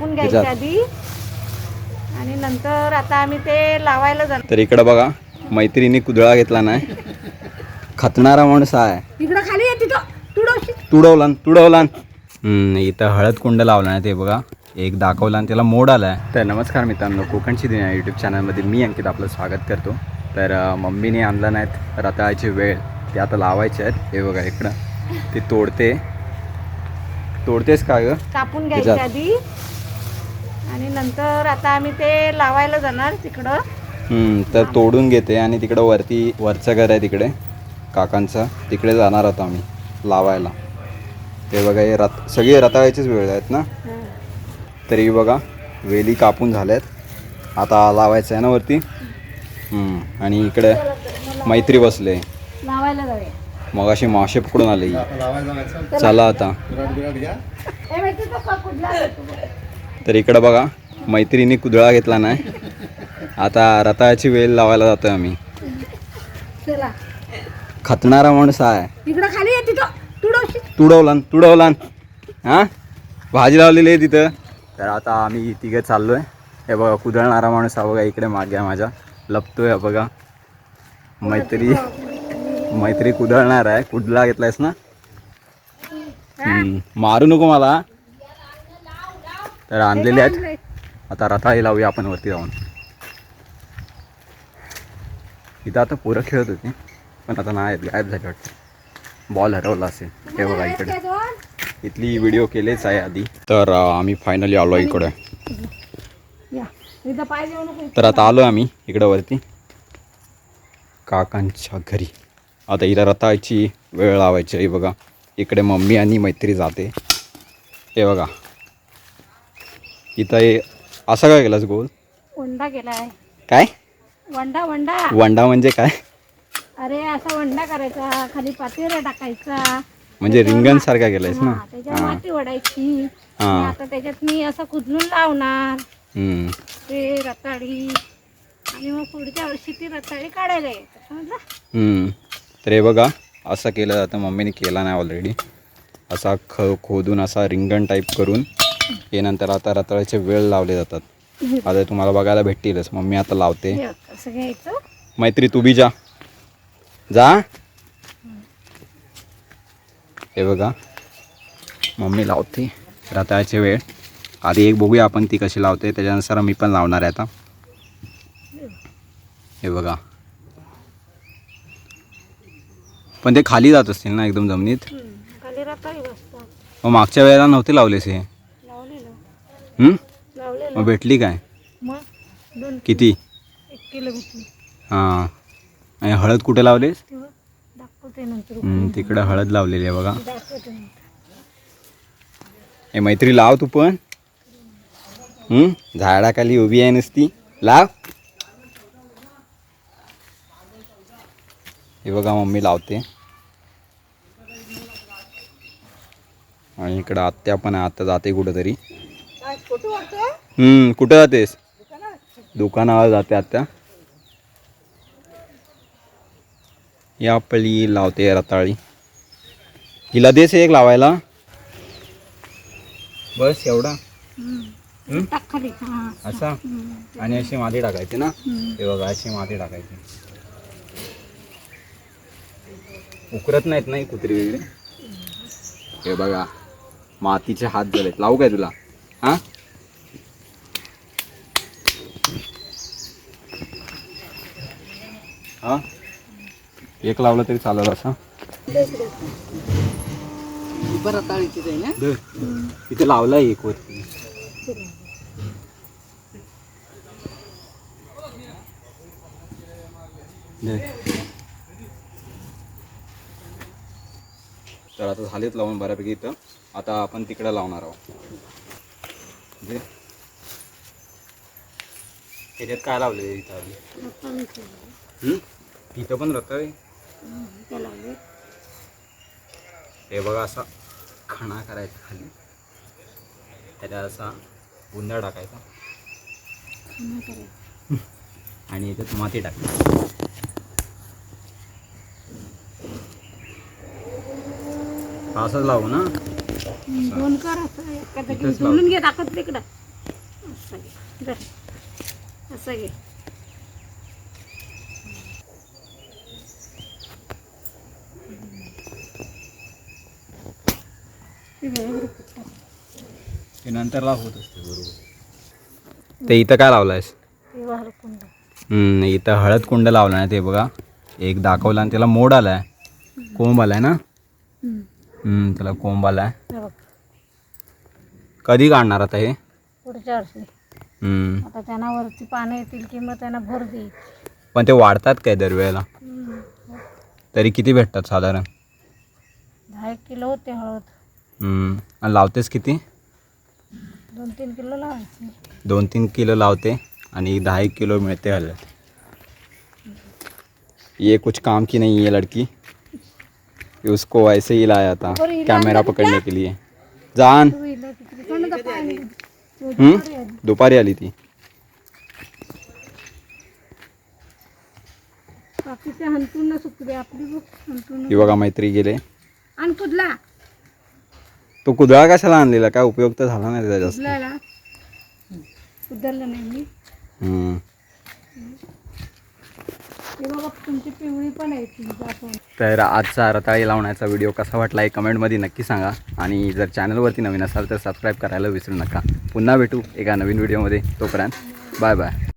कापून घ्यायचे. आधी. आणि नंतर आता आम्ही ते लावायला जाणार. तर इकडं बघा मैत्रिणी कुदळा घेतला नाही. खतणारा माणूस आहे. तिकडं खाली आहे तिथं. तुडवशी तुडवला न, तुडवला न. इथं हळद कुंड लावला आहे ते बघा. एक दाखवला आणि त्याला मोड आला आहे तर नमस्कार मित्रांनो कोकणची दिन यूट्यूब चॅनलमध्ये मी अंकित आपलं स्वागत करतो. तर मम्मीने आणलं नाहीत रताळाची वेळ ते आता लावायचे आहेत. हे बघा इकडं. ते तोडते. तोडतेस का ग? कापून घ्यायचे. आधी. आणि नंतर आता आम्ही ते लावायला जाणार तिकडं. हम्म, तर तोडून घेते आणि तिकडं वरती वरचं घर आहे तिकडे काकांचं. तिकडे जाणार होतो आम्ही लावायला. ते बघा हे रत सगळे रताळ्याचेच वेळ आहेत ना? तरी बघा वेली कापून झाल्यात. आता लावायचं आहे ना वरती? हम्म, आणि इकडे मैत्री बसले. लावायला जाऊया. मग अशी मासे पकडून आले. ही. चला आता. माहिती तो का कुठला आहे तो? तर इकडं बघा मैत्रिणी कुदळा घेतला नाही. आता रताळ्याची वेल लावायला जातोय आम्ही. खतणारा माणूस आहे. आहे तुडवला तुडवला. हा? भाजी लावलेली आहे तिथं. तर आता आम्ही तिघं चाललो आहे हे बघा कुदळणारा माणूस हा बघा इकडे मागे आहे माझ्या लपतोय हा बघा. मैत्री मैत्री कुदळणार आहे. कुदला घेतलायस ना? मारू नको मला. तर आणलेले आहेत. आता रताळी लावूया आपण वरती जाऊन. इथं आता पोरं खेळत होती पण आता नाही आहेत गायब झाले वाटतं. बॉल हरवला असेल. हे बघा इकडे. इथली व्हिडिओ केलेच आहे आधी. तर आम्ही फायनली आलो इकडे. तर आता आलो आम्ही इकडं वरती. काकांच्या घरी. आता इथं रताळची वेळ लावायची आहे बघा. इकडे मम्मी आणि मैत्री जाते. हे बघा. इथं हे असा काय केलास गोल? वंडा केलाय. काय? वंडा वंडा. वंडा म्हणजे काय? अरे असा वंडा करायचा खाली पातेरा टाकायचा. म्हणजे रिंगण सारखा केलायस ना? हा, त्याच्यावर हां. माती हां. आणि आता त्याच्यात मी असं कुदलून लावणार. हम्म. ते रताळी. आणि मग पुढच्या वर्षी ती रताळी काढायला येतात समजलं? हम्म. तर हे बघा असं केलं जातं. मम्मीने केला नाही ऑलरेडी असा ख खोदून असा रिंगण टाईप करून हे नंतर आता रताळ्याचे वेळ लावले जातात. आता तुम्हाला बघायला भेटतीलच. मम्मी आता लावते. मैत्री तू बी जा. जा. हे बघा. मम्मी लावते रताळ्याचे वेळ. आधी एक बघूया आपण ती कशी लावते. त्याच्यानुसार मी पण लावणार आहे आता. हे बघा. पण ते खाली जात असतील ना एकदम जमिनीत? मग मागच्या वेळेला नव्हते लावलेस हे. मग भेटली काय? किती? हां. आणि हळद कुठे लावलेस? तिकडं हळद लावलेली आहे बघा. हे मैत्री लाव तू पण. हम्म? झाडाखाली उभी आहे नुसती. लाव. हे बघा मम्मी लावते. आणि इकडं आत्या पण आत्या जाते कुठंतरी. हम्म, कुठं जातेस? दुकानावर जाते आत्या ही आपली लावते रताळी हिला देस एक लावायला. बस एवढा. हम्म? टाक खाली. हा. असा. आणि अशी माती टाकायची ना. हे बघा अशी माती टाकायची. उकरत नाहीत नाही कुत्री वगैरे? हे बघा मातीचे हात झालेत. लावू काय तुला? हा? हा? एक लावलं तरी चालेल असं. इथे लावलाय एक वरती. तर आता झालेत लावून बऱ्यापैकी इथं. आता आपण तिकडं लावणार आहोत. दे. ह्याच्यात काय लावले इथं इथं पण रताळे हम्म, ते लावले हे बघा असा खणा करायचा खाली. त्याच्यात असा गुंडा टाकायचा. आणि याच्यात माती टाकायची. असंच लावू ना? दोन कर असं घे दाखवत तिकडं. असं घे हे बरोबर ते नंतरला होत असते बरोबर. ते इथं काय लावलंयस? हे हम्म, इथं हळद कुंड लावला आहे ते बघा. एक दाखवला आणि त्याला मोड आलाय. कोंब आलाय ना? हम्म. त्याला कोंब आलाय. हे बघ. कधी काढणार आता हे? पुढच्या वर्षी. हम्म, आता त्यांना वरती पानं येतील की मग त्यांना भर देईल पण ते वाढतात काय दरवेळेला? हम्म. तरी किती भेटतात साधारण? दहा एक किलो होते हळद. आणि लावतेस किती? दोन तीन किलो लावायचे. दोन तीन किलो लावते आणि दहा एक किलो मिळते हळद. ये कुछ काम की नहीं है लड़की. ये उसको ऐसे ही लाया था कैमरा पकड़ने के लिए. जान. हम्म? दुपारी आली. ती ही बघा मैत्री गेले आणि कुदला. तो कुदळा कशाला आणलेला? काय उपयोग तर झाला नाही त्याचा जास्त कुदलायला कुदललं नाही मी. हम्म. ते बाबा तुमची पिवळी पण आहे ती जास्वंद. तर आजचा रताळी लावण्याचा व्हिडिओ कसा वाटला हे कमेंटमध्ये नक्की सांगा. आणि जर चॅनलवरती नवीन असाल तर सबस्क्राईब करायला विसरू नका. पुन्हा भेटू एका नवीन व्हिडिओमध्ये. तोपर्यंत बाय बाय.